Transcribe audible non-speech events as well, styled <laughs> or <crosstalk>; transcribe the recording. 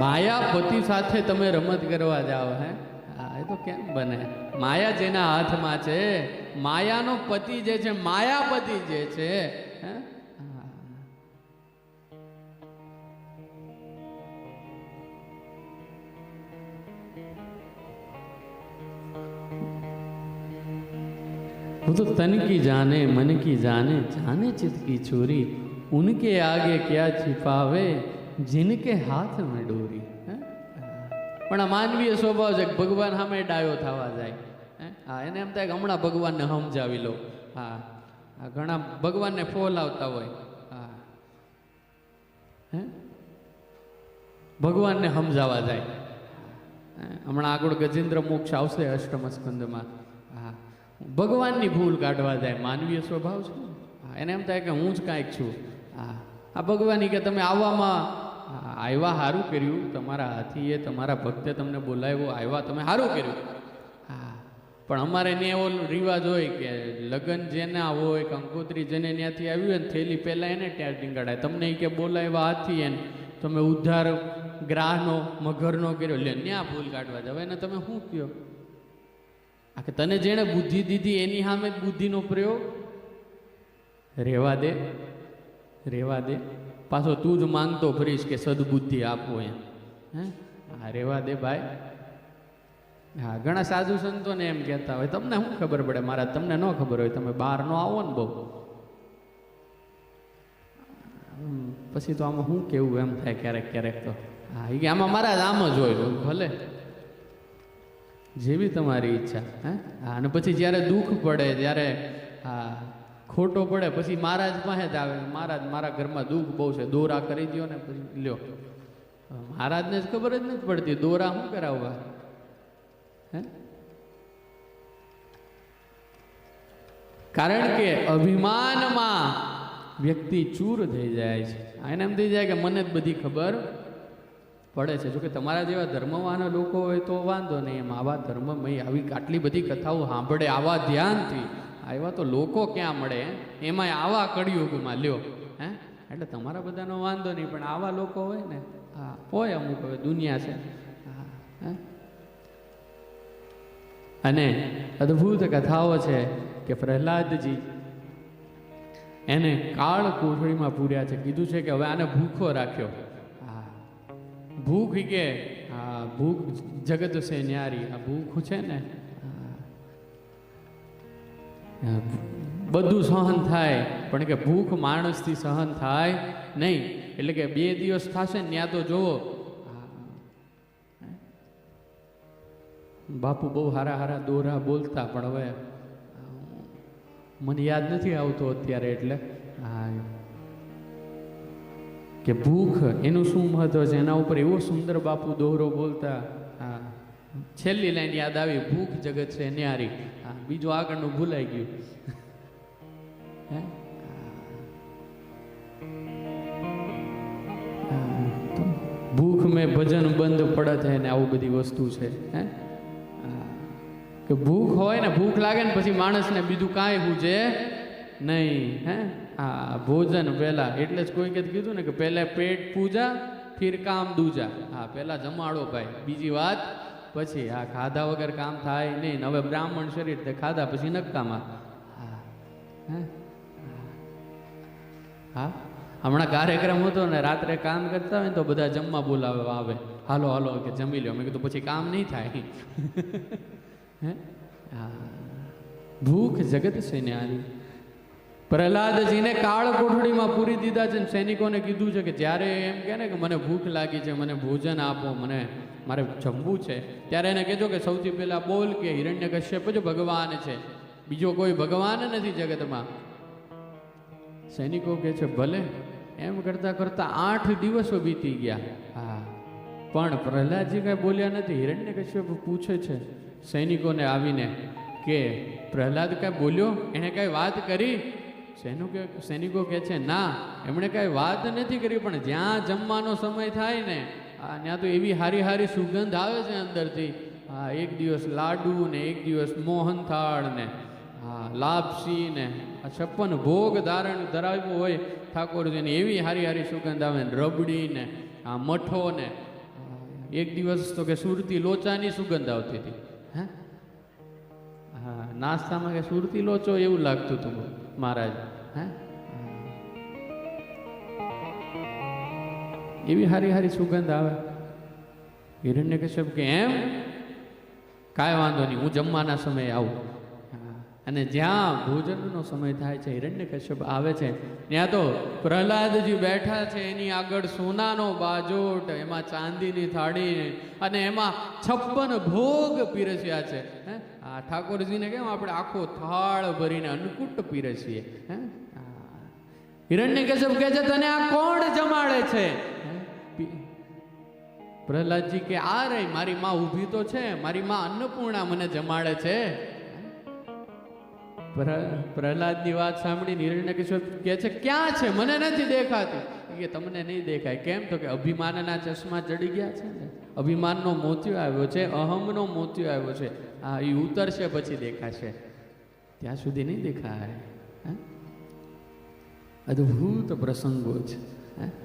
માયા પતિ સાથે તમે રમત કરવા જાઓ હે? હા, એ તો કેમ બને? માયા જેના હાથમાં છે, માયાનો પતિ જે છે, માયાપતિ જે છે, હું? તો તન કી જાને મન કી જાને જાને ચિત કી ચોરી ઉનકે આગે ક્યાં છુપાવે? જિનકે હાથ મેં ડોરી પણ આ માનવીય સ્વભાવ છે ભગવાન સામે ડાયો થવા જાય હા એને એમ થાય કે હમણાં ભગવાનને સમજાવી લો હા ઘણા ભગવાનને ફોલ આવતા હોય હા હે ભગવાનને સમજાવા જાય હમણાં આગળ ગજેન્દ્ર મોક્ષ આવશે અષ્ટમ સ્કંદમાં હા। ભગવાનની ભૂલ કાઢવા જાય, માનવીય સ્વભાવ છે એને એમ થાય કે હું જ કાંઈક છું, હા। આ ભગવાન કે તમે આવવામાં આવ્યા સારું કર્યું, તમારા હાથીએ તમારા ભક્તે તમને બોલાવ્યો આવ્યા તમે સારું કર્યું. હા, પણ અમારે ને એવો રિવાજ હોય કે લગ્ન જેના હોય કંકોત્રી જેને ત્યાંથી આવ્યું હોય ને થેલી પહેલાં એને ત્યાં ટીંગાડાય. તમને કે બોલાવ્યા હાથી એને, તમે ઉદ્ધાર ગ્રાહનો, મગરનો કર્યો. લે, ન્યા ભૂલ કાઢવા જાવ. એને તમે શું કહો આ કે તને જેણે બુદ્ધિ દીધી એની સામે બુદ્ધિનો પ્રયોગ? રહેવા દે રહેવા દે. પાછો તું જ માંગતો ફરીશ કે સદબુદ્ધિ આપો એમ. હે? હા, રેવા દે ભાઈ. હા, ઘણા સાધુ સંતોને એમ કહેતા હોય, તમને શું ખબર પડે મારા તમને ન ખબર હોય, તમે બહાર નો આવો ને બહુ. પછી તો આમાં શું કેવું એમ થાય ક્યારેક ક્યારેક તો. હા એ આમાં મારા આમ જ હોય, ભલે. જેવી તમારી ઈચ્છા, હે? હા, અને પછી જ્યારે દુઃખ પડે જ્યારે હા ખોટો પડે, પછી મહારાજ પાસે જ આવે. મહારાજ, મારા ઘરમાં દુઃખ બહુ છે. દોરા કરી દો ને પછી લ્યો. મહારાજને જ ખબર જ નથી પડતી. દોરા શું કરાવવા? હે? કારણ કે અભિમાનમાં વ્યક્તિ ચૂર થઈ જાય છે. એને એમ થઈ જાય કે મને જ બધી ખબર પડે છે. જોકે તમારા જેવા ધર્મવાના લોકો હોય તો વાંધો નહીં. એમ આવા ધર્મમય, આવી આટલી બધી કથાઓ સાંભળે આવા ધ્યાનથી આવા તો લોકો ક્યાં મળે? એમાંય આવા કળિયુગમાં, લ્યો. હે? એટલે તમારા બધાનો વાંધો નહીં, પણ આવા લોકો હોય ને, હા, હોય અમુક હવે, દુનિયા છે. હા અને અદ્ભુત કથાઓ છે કે પ્રહલાદજી એને કાળ કોઠડીમાં પૂર્યા છે. કીધું છે કે હવે આને ભૂખો રાખ્યો. હા. ભૂખ કે, હા, ભૂખ જગત છે ન્યારી. આ ભૂખ છે ને બધું સહન થાય. પણ કે ભૂખ માણસથી સહન થાય નહીં. એટલે કે બે દિવસ થશે ને ત્યાં તો જોવો. બાપુ બહુ હારા હારા દોરા બોલતા, પણ હવે મને યાદ નથી આવતો અત્યારે એટલે. હા કે ભૂખ એનું શું મહત્વ છે? એના ઉપર એવો સુંદર બાપુ દોહરો બોલતા. હા છેલ્લી લાઈન યાદ આવી, ભૂખ જગત છે ન્યારી. બીજું આગળનું ભૂલાઈ ગયું. હે? ભૂખ મેં ભજન બંધ પડત હે ને આવું બધી વસ્તુ છે, હા. કે ભૂખ હોય ને ભૂખ લાગે ને પછી માણસને બીજું કાંઈ પૂછે નહીં, હે? હા, ભોજન પહેલાં એટલે જ કોઈ કીધું ને કે પહેલાં પેટ પૂજા, ફિર કામ દૂજા. હા, પહેલાં જમાડો ભાઈ. બીજી વાત પછી હા ખાધા વગર કામ થાય નહીં ને હવે બ્રાહ્મણ શરીર તે ખાધા પછી નક્કામાં હા હમણાં કાર્યક્રમ હતો ને રાત્રે કામ કરતા હોય ને તો બધા જમવા બોલાવે આવે. હાલો હાલો, કે જમી લો મેં કીધું, પછી કામ નહીં થાય. <laughs> હે? ભૂખ જગત છે ન્યારી પ્રહલાદજીને કાળ કોઠડીમાં પૂરી દીધા છે સૈનિકોને કીધું છે કે જ્યારે એમ કહે ને કે મને ભૂખ લાગી છે, મને ભોજન આપો, મને મારે જમવું છે, ત્યારે એને કહેજો કે સૌથી પહેલાં બોલ કે હિરણ્ય કશ્યપ જ ભગવાન છે. બીજો કોઈ ભગવાન નથી જગતમાં. સૈનિકો કહે છે, ભલે, એમ કરતાં કરતાં આઠ દિવસો બીતી ગયા. હા, પણ પ્રહલાદજી કાંઈ બોલ્યા નથી. હિરણ્ય કશ્યપ પૂછે છે સૈનિકોને આવીને કે પ્રહલાદ કાંઈ બોલ્યો? એણે કાંઈ વાત કરી? સૈનિકો સૈનિકો કહે છે? ના, એમણે કાંઈ વાત નથી કરી, પણ જ્યાં જમવાનો સમય થાય ને ત્યાં તો એવી હારી હારી સુગંધ આવે છે અંદરથી. હા, એક દિવસ લાડુ ને એક દિવસ મોહનથાળ ને, હા, લાપસી ને, આ છપ્પન ભોગ ધારણ ધરાવ્યું હોય ઠાકોરજીની, એવી હારી હારી સુગંધ આવે ને, રબડી ને, આ મઠો ને. એક દિવસ તો કે સુરતી લોચાની સુગંધ આવતી હતી. હે? હા, નાસ્તામાં કે સુરતી લોચો એવું લાગતું હતું. મહારાજ, હે? એવી હારી હારી સુગંધ આવે. હિરણ્ય કશ્યપ કે, એમ? કાંઈ વાંધો નહીં, હું જમવાના સમયે આવું. અને જ્યાં ભોજનનો સમય થાય છે, હિરણ્ય કશ્યપ આવે છે. ત્યાં તો પ્રહલાદજી બેઠા છે, એની આગળ સોનાનો બાજોટ, એમાં ચાંદીની થાળી અને એમાં છપ્પન ભોગ પીરસ્યા છે, હે? આ ઠાકોરજીને કેમ આપણે આખો થાળ ભરીને અન્નકૂટ પીરસીએ હે? હિરણ્ય કશ્યપ કહે છે, તને આ કોણ જમાડે છે? પ્રહલાદજી કે, આ રહી મારી માં ઊભી તો છે, મારી માં અન્નપૂર્ણા મને જમાડે છે. પ્ર- પ્રહલાદની વાત સાંભળી નિર્ણય કિશોર કહે છે, ક્યાં છે? મને નથી દેખાતી. કે, તમને નહીં દેખાય. કેમ? તો કે અભિમાનના ચશ્મા ચડી ગયા છે ને. અભિમાનનો મોતિયો આવ્યો છે અહમનો મોતિયો આવ્યો છે. આ એ ઉતરશે પછી દેખાશે. ત્યાં સુધી નહીં દેખાય? અદ્ભુત પ્રસંગો છે. હે?